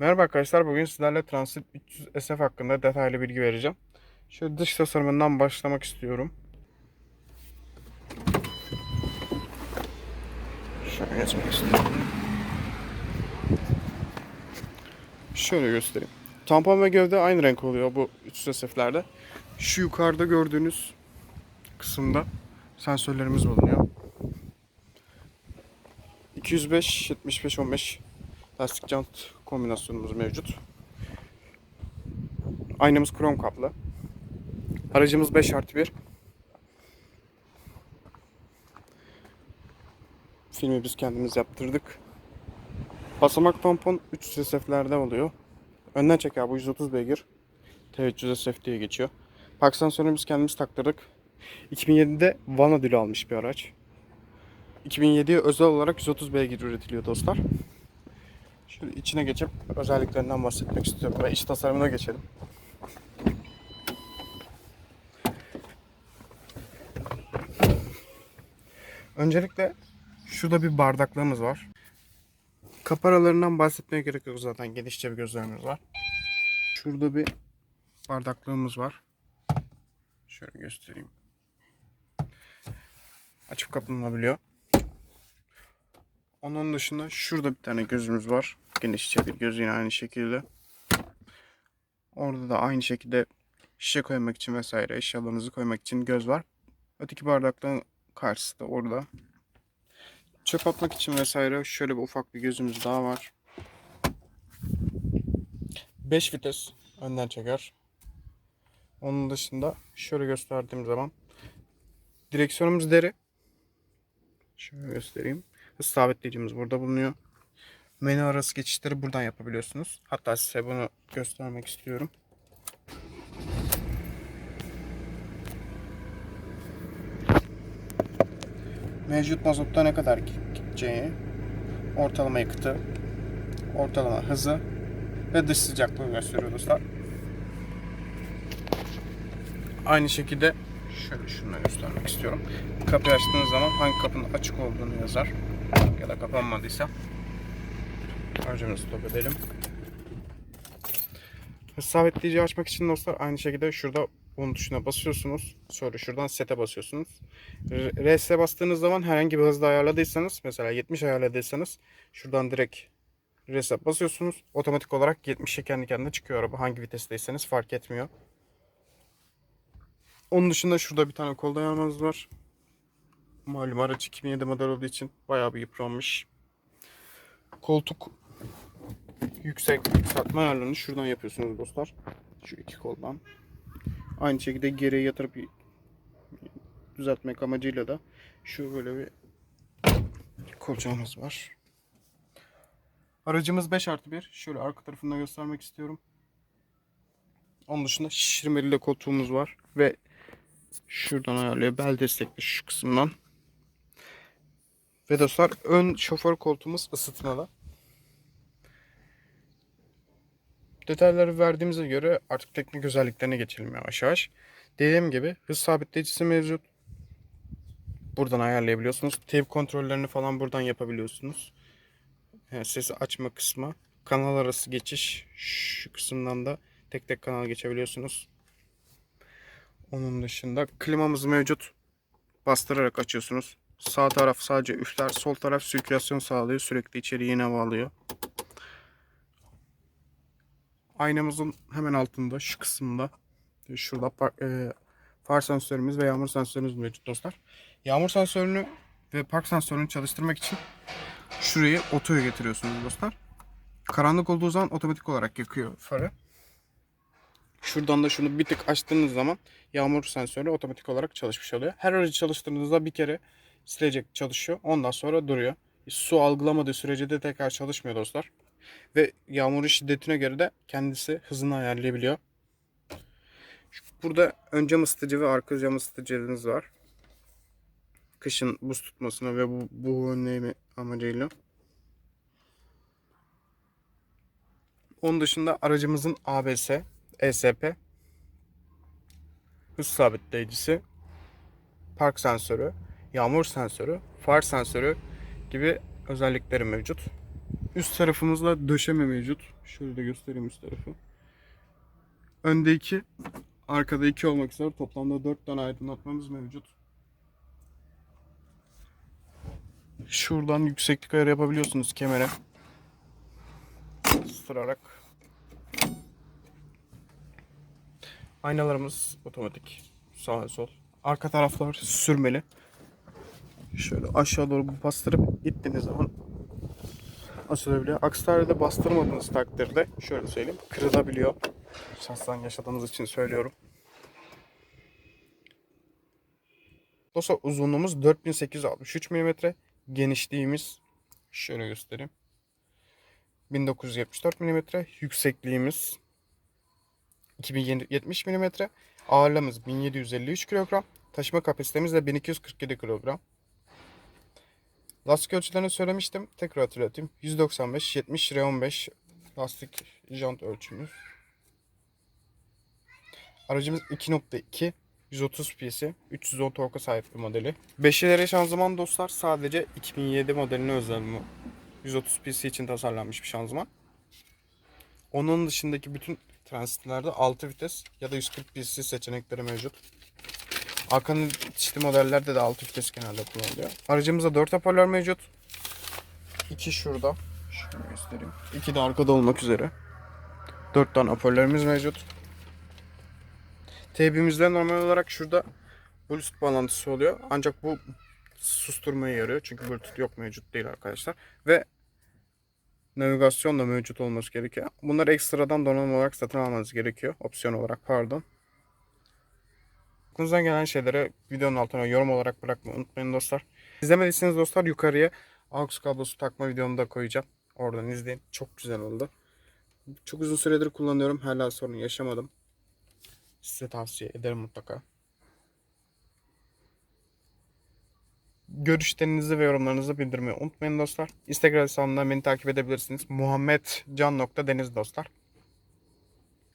Merhaba arkadaşlar. Bugün sizlerle Transit 300 SF hakkında detaylı bilgi vereceğim. Şöyle dış tasarımından başlamak istiyorum. Şöyle geçmek istiyorum. Şöyle göstereyim. Tampon ve gövde aynı renk oluyor bu 300 SF'lerde. Şu yukarıda gördüğünüz kısımda sensörlerimiz bulunuyor. 205 75 15 lastik jant kombinasyonumuz mevcut. Aynamız krom kaplı. Aracımız 5 artı 1. Filmi biz kendimiz yaptırdık. Basamak tampon 300 SF'lerde oluyor. Önden çeker bu 130 beygir. T300 SF diye geçiyor. Park sensörünü biz kendimiz taktırdık. 2007'de Van ödülü almış bir araç. 2007'ye özel olarak 130 beygir üretiliyor dostlar. Şöyle içine geçip özelliklerinden bahsetmek istiyorum ve iç tasarımına geçelim. Öncelikle şurada bir bardaklığımız var. Kapı aralarından bahsetmeye gerek yok zaten genişçe bir gözlerimiz var. Şurada bir bardaklığımız var. Şöyle göstereyim. Açıp kapanabiliyor. Onun dışında şurada bir tane gözümüz var. Genişçe bir göz yine aynı şekilde. Orada da aynı şekilde şişe koymak için vesaire eşyalarınızı koymak için göz var. Öteki bardaklığın karşısı da orada. Çöp atmak için vesaire şöyle bir ufak bir gözümüz daha var. 5 vites önden çeker. Onun dışında şöyle gösterdiğim zaman direksiyonumuz deri. Şöyle göstereyim. Sabitleyicimiz burada bulunuyor. Menü arası geçişleri buradan yapabiliyorsunuz. Hatta size bunu göstermek istiyorum. Mevcut mazotta ne kadar gideceğini, ortalama yakıtı, ortalama hızı ve dış sıcaklığı gösteriyor dostlar. Aynı şekilde şöyle da göstermek istiyorum. Kapıyı açtığınız zaman hangi kapının açık olduğunu yazar. Ya da kapanmadıysa. Aracımızı stop edelim. Hız sabitleyiciyi açmak için dostlar aynı şekilde şurada bunun tuşuna basıyorsunuz. Sonra şuradan sete basıyorsunuz. R- RS'e bastığınız zaman herhangi bir hızda ayarladıysanız mesela 70 ayarladıysanız şuradan direkt reset basıyorsunuz. Otomatik olarak 70'e kendi kendine çıkıyor araba. Hangi vitesteyseniz fark etmiyor. Onun dışında şurada bir tane kol dayanmamız var. Malum araç 2007 model olduğu için bayağı bir yıpranmış. Koltuk yüksek yükseltme ayarlarını şuradan yapıyorsunuz dostlar. Şu iki koldan. Aynı şekilde geriye yatırıp düzeltmek amacıyla da şu böyle bir kolçağımız var. Aracımız 5 artı 1. Şöyle arka tarafında göstermek istiyorum. Onun dışında şişirmeli de koltuğumuz var. Ve şuradan ayarlıyor. Bel destekli şu kısımdan. Ve dostlar ön şoför koltuğumuz ısıtmalı. Detayları verdiğimize göre artık teknik özelliklerine geçelim yavaş yavaş. Dediğim gibi hız sabitleyicisi mevcut. Buradan ayarlayabiliyorsunuz. Tape kontrollerini falan buradan yapabiliyorsunuz. Yani sesi açma kısmı. Kanal arası geçiş. Şu kısımdan da tek tek kanal geçebiliyorsunuz. Onun dışında klimamız mevcut. Bastırarak açıyorsunuz. Sağ taraf sadece üfler, sol taraf sirkülasyon sağlıyor. Sürekli içeri yine alıyor. Aynamızın hemen altında şu kısımda şurada par- e, far sensörümüz ve yağmur sensörümüz mevcut dostlar. Yağmur sensörünü ve park sensörünü çalıştırmak için şurayı otoya getiriyorsunuz dostlar. Karanlık olduğu zaman otomatik olarak yakıyor farı. Şuradan da şunu bir tık açtığınız zaman yağmur sensörü otomatik olarak çalışmış oluyor. Her aracı çalıştırdığınızda bir kere silecek çalışıyor. Ondan sonra duruyor. Su algılamadığı sürece de tekrar çalışmıyor dostlar. Ve yağmurun şiddetine göre de kendisi hızını ayarlayabiliyor. Burada ön cam ısıtıcı ve arka cam ısıtıcılarınız var. Kışın buz tutmasına ve bu, bu önlemi amacıyla. Onun dışında aracımızın ABS, ESP, hız sabitleyicisi, park sensörü, yağmur sensörü, far sensörü gibi özellikleri mevcut. Üst tarafımızda döşeme mevcut. Şöyle de göstereyim üst tarafı. Önde iki, arkada iki olmak üzere toplamda 4 tane aydınlatmamız mevcut. Şuradan yükseklik ayarı yapabiliyorsunuz kemere. Isırarak. Aynalarımız otomatik. Sağ sol. Arka taraflar sürmeli. Şöyle aşağı doğru bastırıp ittiğiniz zaman açılabiliyor. Aksi takdirde bastırmadığınız takdirde şöyle söyleyeyim kırılabiliyor. Şahsen yaşadığınız için söylüyorum. Dostlar uzunluğumuz 4863 mm. Genişliğimiz şöyle göstereyim. 1974 mm. Yüksekliğimiz 2070 mm. Ağırlığımız 1753 kilogram. Taşıma kapasitemiz de 1247 kilogram. Lastik ölçülerini söylemiştim. Tekrar hatırlatayım. 195 70 R15 lastik jant ölçümüz. Aracımız 2.2 130 piyesi 310 torka sahip bir modeli. 5 ileri şanzıman dostlar sadece 2007 modeline özel bu. 130 piyesi için tasarlanmış bir şanzıman. Onun dışındaki bütün transitlerde 6 vites ya da 140 piyesi seçenekleri mevcut. Arkanın çeşitli modellerde de 6 vites genelde kullanılıyor. Aracımızda 4 hoparlör mevcut. 2 şurada. Şunu göstereyim. 2 de arkada olmak üzere. 4 tane hoparlörümüz mevcut. Teybimizde normal olarak şurada Bluetooth bağlantısı oluyor. Ancak bu susturmaya yarıyor. Çünkü Bluetooth yok mevcut değil arkadaşlar. Ve navigasyon da mevcut olması gerekiyor. Bunları ekstradan donanım olarak satın almanız gerekiyor. Opsiyon olarak pardon. Aklınızdan gelen şeyleri videonun altına yorum olarak bırakmayı unutmayın dostlar. İzlemediyseniz dostlar yukarıya AUX kablosu takma videomu da koyacağım. Oradan izleyin. Çok güzel oldu. Çok uzun süredir kullanıyorum. Hala sorun yaşamadım. Size tavsiye ederim mutlaka. Görüşlerinizi ve yorumlarınızı bildirmeyi unutmayın dostlar. Instagram hesabımdan beni takip edebilirsiniz. Muhammed Can Deniz dostlar.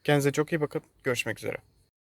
Kendinize çok iyi bakın. Görüşmek üzere.